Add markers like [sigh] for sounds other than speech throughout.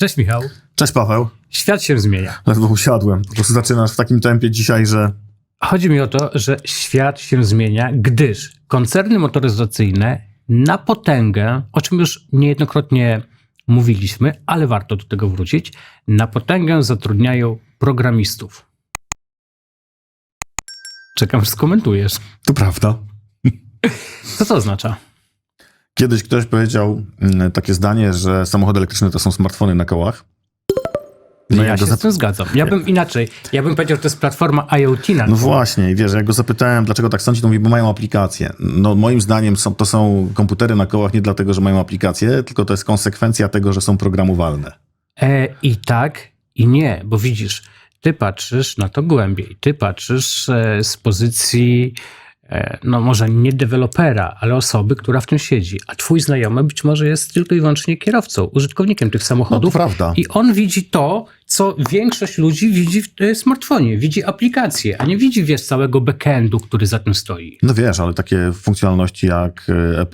Cześć Michał. Cześć Paweł. Świat się zmienia. Ledwo usiadłem. Po prostu zaczynasz w takim tempie dzisiaj, że Chodzi mi o to, że świat się zmienia, gdyż koncerny motoryzacyjne na potęgę, o czym już niejednokrotnie mówiliśmy, ale warto do tego wrócić, na potęgę zatrudniają programistów. Czekam, aż skomentujesz. to prawda. Co to oznacza? Kiedyś ktoś powiedział mm, takie zdanie, że samochody elektryczne to są smartfony na kołach. No ja jak się go z tym zgadzam. Ja bym inaczej. Ja bym powiedział, że to jest platforma IoT na No właśnie, i wiesz, jak go zapytałem, dlaczego tak sądzi, to mówi, bo mają aplikacje. No moim zdaniem są, to są komputery na kołach nie dlatego, że mają aplikacje, tylko to jest konsekwencja tego, że są programowalne. E, I tak, i nie, bo widzisz, ty patrzysz na to głębiej. Ty patrzysz e, z pozycji, no może nie dewelopera, ale osoby, która w tym siedzi. A twój znajomy być może jest tylko i wyłącznie kierowcą, użytkownikiem tych No to samochodów. prawda. I on widzi to, co większość ludzi widzi w e, smartfonie. Widzi aplikację, a nie widzi, wiesz, całego backendu, który za tym stoi. No wiesz, ale takie funkcjonalności jak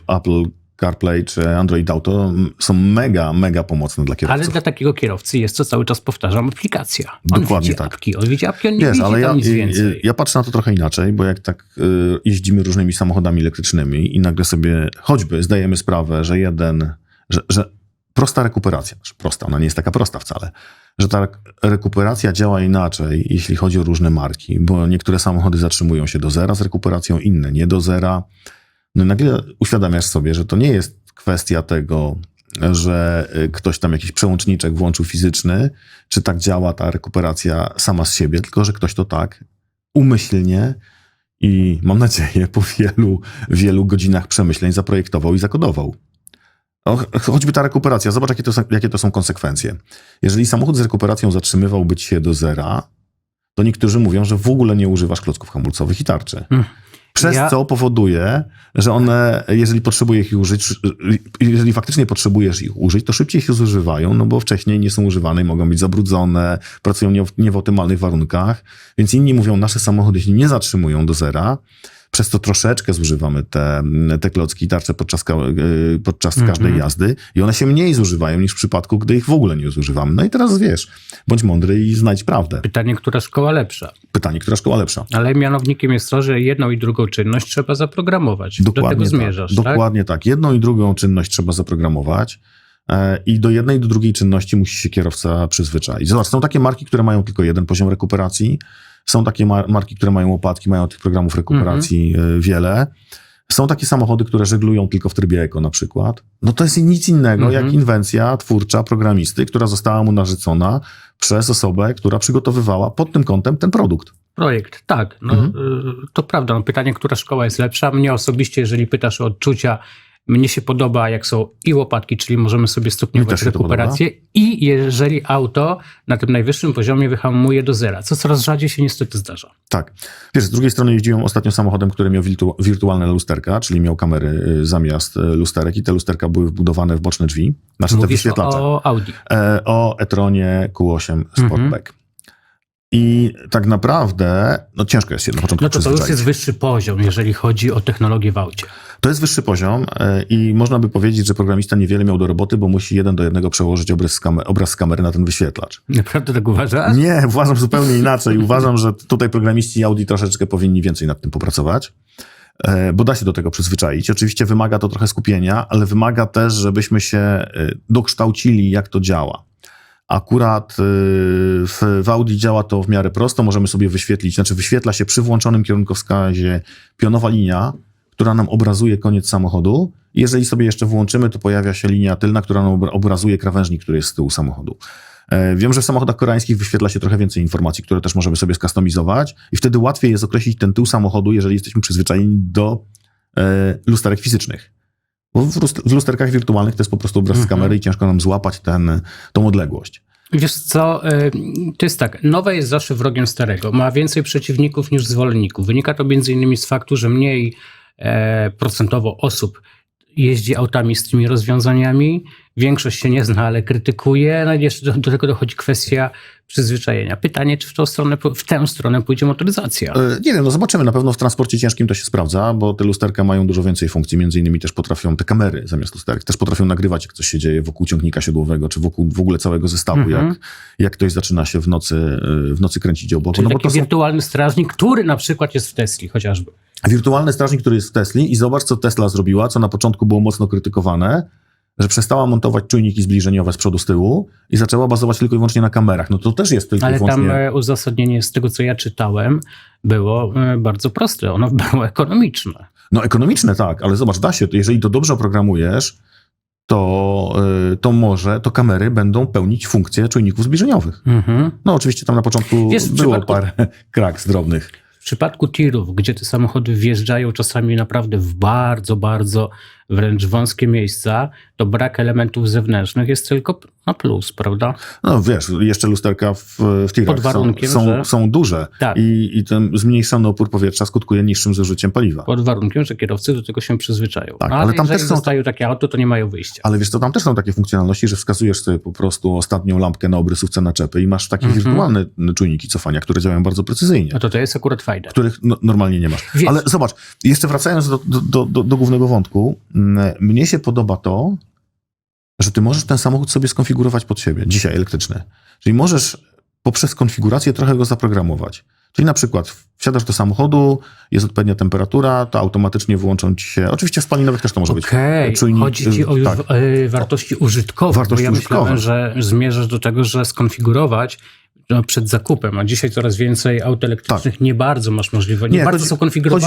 e, Apple CarPlay czy Android Auto mm, są mega, mega pomocne dla Ale kierowców. dla takiego kierowcy jest to cały czas, powtarzam, aplikacja. On Dokładnie widzi tak. apki, on widzi apki, on nie Wiesz, widzi ale ja, nic więcej. ja patrzę na to trochę inaczej, bo jak tak y, jeździmy różnymi samochodami elektrycznymi i nagle sobie choćby zdajemy sprawę, że jeden, że, że prosta rekuperacja, znaczy prosta, ona nie jest taka prosta wcale, że ta rek- rekuperacja działa inaczej, jeśli chodzi o różne marki, bo niektóre samochody zatrzymują się do zera z rekuperacją, inne nie do zera. No i nagle uświadamiasz sobie, że to nie jest kwestia tego, że y, ktoś tam jakiś przełączniczek włączył fizyczny, czy tak działa ta rekuperacja sama z siebie, tylko że ktoś to tak umyślnie i mam nadzieję po wielu, wielu godzinach przemyśleń zaprojektował i zakodował. Choćby ta rekuperacja, zobacz jakie to, są, jakie to są konsekwencje. Jeżeli samochód z rekuperacją zatrzymywałby ci się do zera, to niektórzy mówią, że w ogóle nie używasz klocków hamulcowych i tarczy. Mm. Przez Ja- co powoduje, że one, jeżeli potrzebujesz ich użyć, jeżeli faktycznie potrzebujesz ich użyć, to szybciej się zużywają, no bo wcześniej nie są używane i mogą być zabrudzone, pracują nie w, nie w optymalnych warunkach. Więc inni mówią, nasze samochody się nie zatrzymują do zera, przez to troszeczkę zużywamy te, te klocki i tarcze podczas, ka- yy, podczas Mhm. każdej jazdy i one się mniej zużywają niż w przypadku, gdy ich w ogóle nie zużywamy. No i teraz wiesz, bądź mądry i znajdź prawdę. Pytanie, która szkoła lepsza. Pytanie, która szkoła lepsza? Ale mianownikiem jest to, że jedną i drugą czynność trzeba zaprogramować. do tego tak. zmierzasz, tak? Dokładnie tak. Jedną i drugą czynność trzeba zaprogramować. e, I do jednej i do drugiej czynności musi się kierowca przyzwyczaić. Zobacz, są takie marki, które mają tylko jeden poziom rekuperacji. Są takie mar- marki, które mają opadki, mają tych programów rekuperacji Mhm. e, wiele. Są takie samochody, które żeglują tylko w trybie eko na przykład. No to jest nic innego Mhm. jak inwencja twórcza programisty, która została mu narzucona przez osobę, która przygotowywała pod tym kątem ten produkt. Projekt, tak. No, Mhm. y, To prawda. No, pytanie, która szkoła jest lepsza. Mnie osobiście, jeżeli pytasz o odczucia, mnie się podoba, jak są i łopatki, czyli możemy sobie stopniować rekuperację i jeżeli auto na tym najwyższym poziomie wyhamuje do zera, co coraz rzadziej się niestety zdarza. Tak. Wiesz, z drugiej strony jeździłem ostatnio samochodem, który miał wirtu- wirtualne lusterka, czyli miał kamery y, zamiast y, lusterek i te lusterka były wbudowane w boczne drzwi, znaczy te Mówisz wyświetlacze. o Audi. E, o e-tronie Q8 Mhm. I tak naprawdę, no ciężko jest się na początku No to to już jest wyższy poziom, jeżeli chodzi o technologię w aucie. To jest wyższy poziom e, i można by powiedzieć, że programista niewiele miał do roboty, bo musi jeden do jednego przełożyć obraz z, kamer- obraz z kamery na ten wyświetlacz. Naprawdę tak uważasz? Nie, uważam zupełnie inaczej. Uważam, że tutaj programiści Audi troszeczkę powinni więcej nad tym popracować, e, bo da się do tego przyzwyczaić. Oczywiście wymaga to trochę skupienia, ale wymaga też, żebyśmy się e, dokształcili, jak to działa. Akurat e, w, w Audi działa to w miarę prosto. Możemy sobie wyświetlić, znaczy wyświetla się przy włączonym kierunkowskazie pionowa linia, która nam obrazuje koniec samochodu. Jeżeli sobie jeszcze włączymy, to pojawia się linia tylna, która nam obra- obrazuje krawężnik, który jest z tyłu samochodu. E, Wiem, że w samochodach koreańskich wyświetla się trochę więcej informacji, które też możemy sobie skustomizować i wtedy łatwiej jest określić ten tył samochodu, jeżeli jesteśmy przyzwyczajeni do e, lusterek fizycznych. Bo w, lust- w lusterkach wirtualnych to jest po prostu obraz z Mhm. kamery i ciężko nam złapać ten, tą odległość. Wiesz co, y, to jest tak, nowe jest zawsze wrogiem starego. Ma więcej przeciwników niż zwolenników. Wynika to między innymi z faktu, że mniej e, procentowo osób jeździ autami z tymi rozwiązaniami, Większość się nie zna, ale krytykuje. No i jeszcze do, do tego dochodzi kwestia przyzwyczajenia. Pytanie, czy w, tą stronę, w tę stronę pójdzie motoryzacja. E, Nie wiem, no zobaczymy. Na pewno w transporcie ciężkim to się sprawdza, bo te lusterka mają dużo więcej funkcji. Między innymi też potrafią, te kamery zamiast lusterek, też potrafią nagrywać, jak coś się dzieje wokół ciągnika siodłowego, czy wokół w ogóle całego zestawu, Mhm. jak, jak ktoś zaczyna się w nocy, e, w nocy kręcić obok. Czyli No bo taki to są wirtualny strażnik, który na przykład jest w Tesli chociażby. wirtualny strażnik, który jest w Tesli i zobacz, co Tesla zrobiła, co na początku było mocno krytykowane, że przestała montować czujniki zbliżeniowe z przodu, z tyłu i zaczęła bazować tylko i wyłącznie na kamerach. No to też jest tylko i Ale wyłącznie... tam e, uzasadnienie z tego, co ja czytałem, było e, bardzo proste. Ono [laughs] było ekonomiczne. No ekonomiczne tak, ale zobacz, da się, to jeżeli to dobrze oprogramujesz, to, y, to może, to kamery będą pełnić funkcję czujników zbliżeniowych. Mhm. No oczywiście tam na początku Wiesz, było przypadku- parę [laughs] kraks drobnych. W przypadku tirów, gdzie te samochody wjeżdżają czasami naprawdę w bardzo, bardzo wręcz wąskie miejsca, to brak elementów zewnętrznych jest tylko na plus, prawda? No wiesz, jeszcze lusterka w, w tirach są, są, że- są duże Tak. i, i ten zmniejszony opór powietrza skutkuje niższym zużyciem paliwa. Pod warunkiem, że kierowcy do tego się przyzwyczają. Tak, no, ale ale tam też są- dostają takie auto, to nie mają wyjścia. Ale wiesz co, tam też są takie funkcjonalności, że wskazujesz sobie po prostu ostatnią lampkę na obrysówce naczepy i masz takie Mhm. wirtualne czujniki cofania, które działają bardzo precyzyjnie. No to to jest akurat fajne. których no, normalnie nie masz. Ale zobacz, jeszcze wracając do, do, do, do, głównego wątku, mnie się podoba to, że ty możesz ten samochód sobie skonfigurować pod siebie, dzisiaj elektryczny. Czyli możesz poprzez konfigurację trochę go zaprogramować. Czyli na przykład wsiadasz do samochodu, jest odpowiednia temperatura, to automatycznie wyłączą ci się, oczywiście w spalinowych też to może być. Okej, czujnik, chodzi ci o już tak. e, wartości użytkowe. Wartości ja użytkowe. myślałem, że zmierzasz do tego, że skonfigurować przed zakupem, a dzisiaj coraz więcej aut elektrycznych nie bardzo masz możliwość, nie, Tak. Nie, bardzo chodzi- są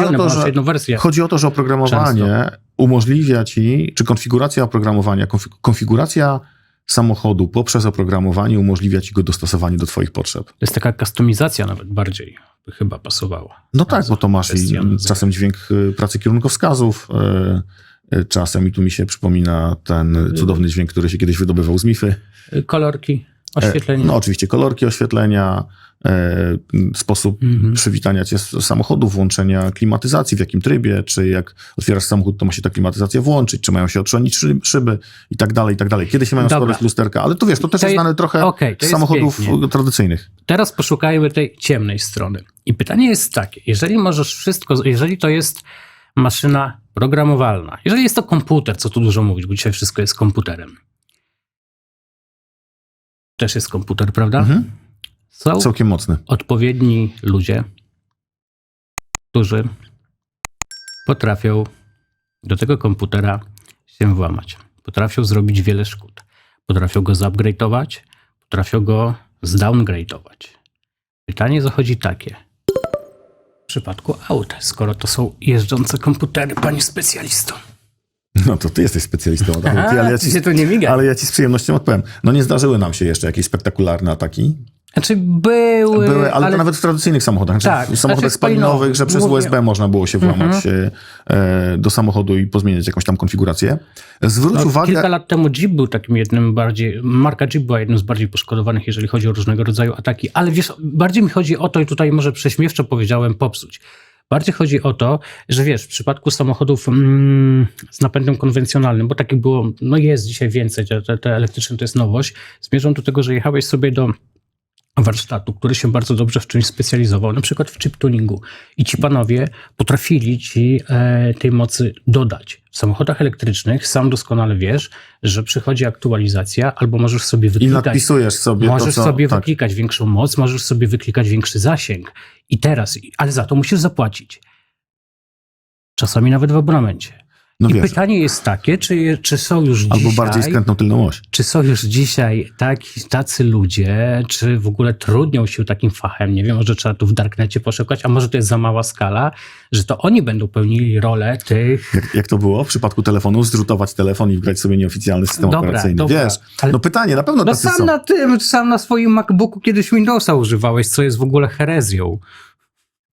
o to, że- jedną wersję. Chodzi o to, że oprogramowanie umożliwia ci, czy konfiguracja oprogramowania, konfi- konfiguracja samochodu poprzez oprogramowanie umożliwia ci go dostosowanie do twoich potrzeb. To jest taka kustomizacja nawet bardziej by chyba pasowała. No tak, bo to masz i czasem dźwięk y, pracy kierunkowskazów, y, y, czasem i tu mi się przypomina ten cudowny dźwięk, który się kiedyś wydobywał z Mify. Kolorki, oświetlenie. No oczywiście kolorki oświetlenia, e, sposób Mhm. przywitania cię z samochodu, włączenia klimatyzacji, w jakim trybie, czy jak otwierasz samochód, to ma się ta klimatyzacja włączyć, czy mają się otrzonić szy- szyby i tak dalej, i tak dalej. Kiedy się mają Dobra. składać lusterka, ale to wiesz, to też To jest je- znane trochę to z samochodów pięknie. tradycyjnych. Teraz poszukajmy tej ciemnej strony. I pytanie jest takie, jeżeli możesz wszystko, jeżeli to jest maszyna programowalna, jeżeli jest to komputer, co tu dużo mówić, bo dzisiaj wszystko jest komputerem. Też jest komputer, prawda? Mhm. Są Całkiem mocny. odpowiedni ludzie, którzy potrafią do tego komputera się włamać. Potrafią zrobić wiele szkód. Potrafią go zupgrade'ować, potrafią go zdowngrade'ować. Pytanie zachodzi takie. W przypadku aut, skoro to są jeżdżące komputery, panie specjalisto. No to ty jesteś specjalistą od [laughs] auty, ale ja ci, się tu nie miga. ale ja ci z przyjemnością odpowiem. No nie zdarzyły nam się jeszcze jakieś spektakularne ataki. Znaczy były, Były, ale, to nawet w tradycyjnych samochodach. Znaczy Tak, w samochodach znaczy spalinowych, że przez USB można było się włamać e, e, do samochodu i pozmieniać jakąś tam konfigurację. Zwróć No, uwagę... Kilka lat temu Jeep był takim jednym bardziej, marka Jeep była jednym z bardziej poszkodowanych, jeżeli chodzi o różnego rodzaju ataki, ale wiesz, bardziej mi chodzi o to, i tutaj może prześmiewczo powiedziałem popsuć. Bardziej chodzi o to, że wiesz, w przypadku samochodów mm, z napędem konwencjonalnym, bo takich było, no jest dzisiaj więcej, te, te, elektryczne to jest nowość, zmierzą do tego, że jechałeś sobie do warsztatu, który się bardzo dobrze w czymś specjalizował, na przykład w chip tuningu. I ci panowie potrafili ci e, tej mocy dodać. W samochodach elektrycznych sam doskonale wiesz, że przychodzi aktualizacja, albo możesz sobie I wyklikać, nadpisujesz sobie możesz to, co... sobie tak. wyklikać większą moc, możesz sobie wyklikać większy zasięg. I teraz, ale za to musisz zapłacić. Czasami nawet w abonamencie. No I wiesz, pytanie jest takie, czy, czy są już albo dzisiaj... bardziej skrętną tylną oś. Czy są już dzisiaj taki, tacy ludzie, czy w ogóle trudnią się takim fachem? Nie wiem, może trzeba tu w darknecie poszukać, a może to jest za mała skala, że to oni będą pełnili rolę tych. Jak, jak to było w przypadku telefonu? Zrzutować telefon i wgrać sobie nieoficjalny system Dobra, operacyjny. dobra, Wiesz, ale- no pytanie, na pewno No tacy sam są. na tym, sam na swoim MacBooku kiedyś Windowsa używałeś, co jest w ogóle herezją.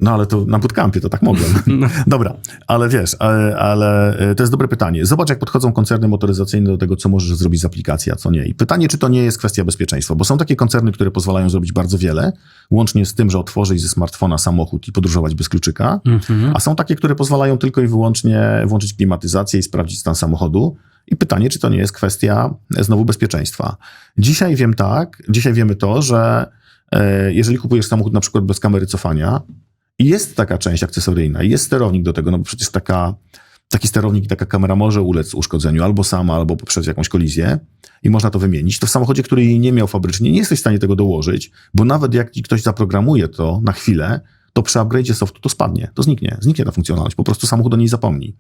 No ale to na bootcampie to tak mogłem. [laughs] No. Dobra, ale wiesz, ale, ale to jest dobre pytanie. Zobacz, jak podchodzą koncerny motoryzacyjne do tego, co możesz zrobić z aplikacji, a co nie. I pytanie, czy to nie jest kwestia bezpieczeństwa, bo są takie koncerny, które pozwalają zrobić bardzo wiele, łącznie z tym, że otworzyć ze smartfona samochód i podróżować bez kluczyka, Mhm. a są takie, które pozwalają tylko i wyłącznie włączyć klimatyzację i sprawdzić stan samochodu I pytanie, czy to nie jest kwestia e, znowu bezpieczeństwa. Dzisiaj wiem tak, dzisiaj wiemy to, że e, jeżeli kupujesz samochód na przykład bez kamery cofania i jest taka część akcesoryjna, i jest sterownik do tego, no bo przecież taka, taki sterownik i taka kamera może ulec uszkodzeniu albo sama, albo poprzez jakąś kolizję i można to wymienić, to w samochodzie, który jej nie miał fabrycznie, nie jesteś w stanie tego dołożyć, bo nawet jak ktoś zaprogramuje to na chwilę, to przy upgrade'zie softu to spadnie, to zniknie, zniknie ta funkcjonalność, po prostu samochód o niej zapomni.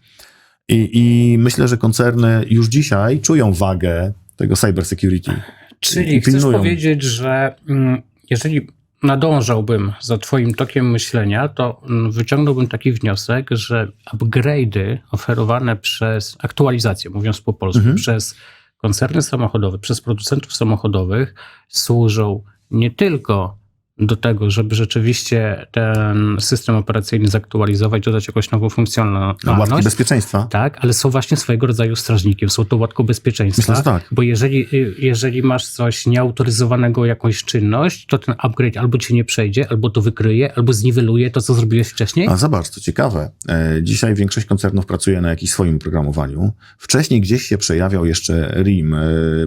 I, I myślę, że koncerny już dzisiaj czują wagę tego cyber security. Czyli chcesz powiedzieć, że mm, jeżeli nadążałbym za twoim tokiem myślenia, to mm, wyciągnąłbym taki wniosek, że upgrade'y oferowane przez aktualizację, mówiąc po polsku, Mhm. przez koncerny samochodowe, przez producentów samochodowych służą nie tylko do tego, żeby rzeczywiście ten system operacyjny zaktualizować, dodać jakąś nową Na łatki funkcjonalność, bezpieczeństwa. tak, ale są właśnie swojego rodzaju strażnikiem, są to łatko bezpieczeństwa. Myślę, że tak. Bo jeżeli, jeżeli masz coś nieautoryzowanego, jakąś czynność, to ten upgrade albo ci nie przejdzie, albo to wykryje, albo zniweluje to, co zrobiłeś wcześniej. A zobacz, co ciekawe. E, Dzisiaj większość koncernów pracuje na jakimś swoim programowaniu. Wcześniej gdzieś się przejawiał jeszcze RIM, e,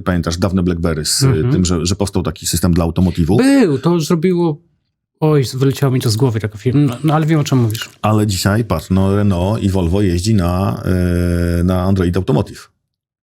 pamiętasz, dawne BlackBerry z Mhm. tym, że, że powstał taki system dla automotywu. Był, to Oj, wyleciało mi to z głowy taka firma, no, no ale wiem o czym mówisz. Ale dzisiaj, patrz, no Renault i Volvo jeździ na, e, na Android Automotive.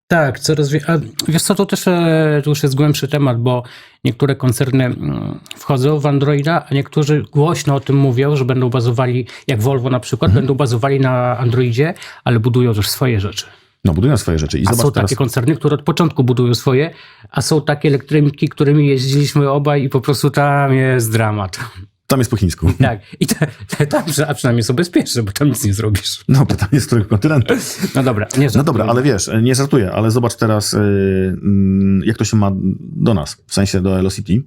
Tak, coraz więcej. Wiesz co, to też e, to już jest głębszy temat, bo niektóre koncerny mm, wchodzą w Androida, a niektórzy głośno o tym mówią, że będą bazowali, jak Volvo na przykład, Mhm. będą bazowali na Androidzie, ale budują też swoje rzeczy. No, budują swoje rzeczy. I A zobacz są takie koncerny, które od początku budują swoje, a są takie elektryki, którymi jeździliśmy obaj i po prostu tam jest dramat. tam jest po chińsku. [laughs] Tak. I te, te, tam a przynajmniej są bezpieczne, bo tam nic nie zrobisz. No, pytanie z którego kontynentu. No dobra, nie No dobra, ale wiesz, nie żartuję, ale zobacz teraz, y, mm, jak to się ma do nas, w sensie do Velocity,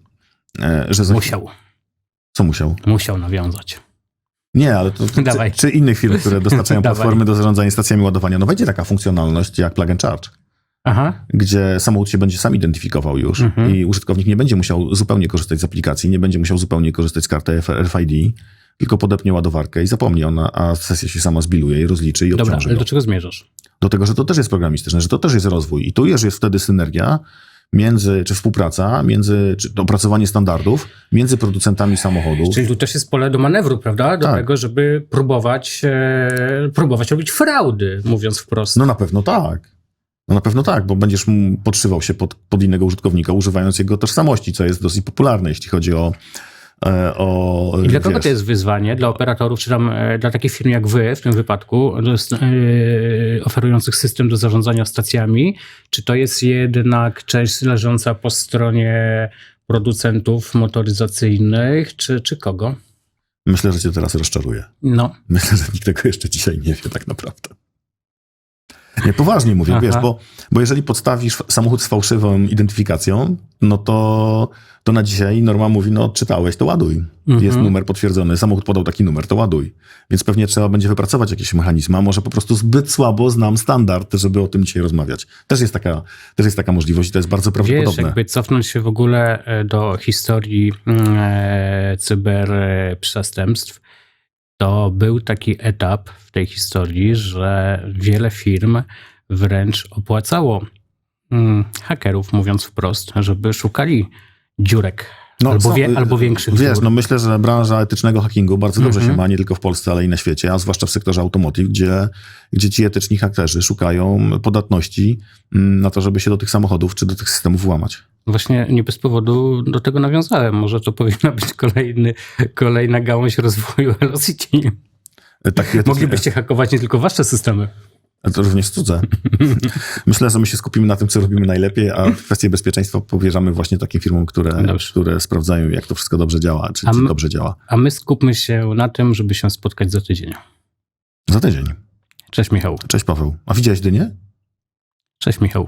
e, że Musiał, Co musiał? musiał nawiązać. Nie, ale to, to czy, czy innych firm, które [laughs] dostarczają platformy do zarządzania stacjami ładowania. No wejdzie taka funkcjonalność jak plug and charge, Aha, gdzie samochód się będzie sam identyfikował już Mhm. i użytkownik nie będzie musiał zupełnie korzystać z aplikacji, nie będzie musiał zupełnie korzystać z karty RFID, tylko podepnie ładowarkę i zapomni ona, a sesja się sama zbiluje i rozliczy i dobra, obciąży ale do czego zmierzasz? Do tego, że to też jest programistyczne, że to też jest rozwój. I tu już jest wtedy synergia między, czy współpraca, między, czy opracowanie standardów między producentami samochodów. Czyli tu też jest pole do manewru, prawda? Do Tak. tego, żeby próbować, e, próbować robić fraudy, mówiąc wprost. No na pewno tak. No na pewno tak, bo będziesz podszywał się pod, pod innego użytkownika, używając jego tożsamości, co jest dosyć popularne, jeśli chodzi o. e, o I dla kogo wiesz, to jest wyzwanie? Dla operatorów, czy tam e, dla takich firm jak wy w tym wypadku, e, oferujących system do zarządzania stacjami, czy to jest jednak część leżąca po stronie producentów motoryzacyjnych, czy, czy kogo? Myślę, że cię teraz rozczaruję. No, Myślę, że nikt tego jeszcze dzisiaj nie wie, tak naprawdę. Nie, poważnie mówię, Aha. wiesz, bo, bo jeżeli podstawisz samochód z fałszywą identyfikacją, no to, to na dzisiaj norma mówi, no odczytałeś, to ładuj. Mhm. Jest numer potwierdzony, samochód podał taki numer, to ładuj. Więc pewnie trzeba będzie wypracować jakieś mechanizmy, a może po prostu zbyt słabo znam standard, żeby o tym dzisiaj rozmawiać. Też jest taka, też jest taka możliwość i to jest bardzo wiesz, prawdopodobne. jakby cofnąć się w ogóle e, do historii mm, e, cyberprzestępstw, to był taki etap w tej historii, że wiele firm wręcz opłacało mm, hakerów, mówiąc wprost, żeby szukali dziurek albo, są- wie, albo większych Wiesz, no myślę, że branża etycznego hackingu bardzo dobrze Mhm. się ma, nie tylko w Polsce, ale i na świecie, a zwłaszcza w sektorze automotive, gdzie, gdzie ci etyczni hakerzy szukają podatności mm, na to, żeby się do tych samochodów czy do tych systemów włamać. Właśnie nie bez powodu do tego nawiązałem. Może to powinna być kolejny, kolejna gałąź rozwoju Velocity. Taki etyczny- Moglibyście hakować nie tylko wasze systemy. A To również cudze. [laughs] Myślę, że my się skupimy na tym, co robimy najlepiej, a kwestie bezpieczeństwa powierzamy właśnie takim firmom, które, Dobrze. które sprawdzają, jak to wszystko dobrze działa, czy my- dobrze działa. A my skupmy się na tym, żeby się spotkać za tydzień. Za tydzień. Cześć Michał. Cześć Paweł. A widziałeś dynię? Cześć Michał.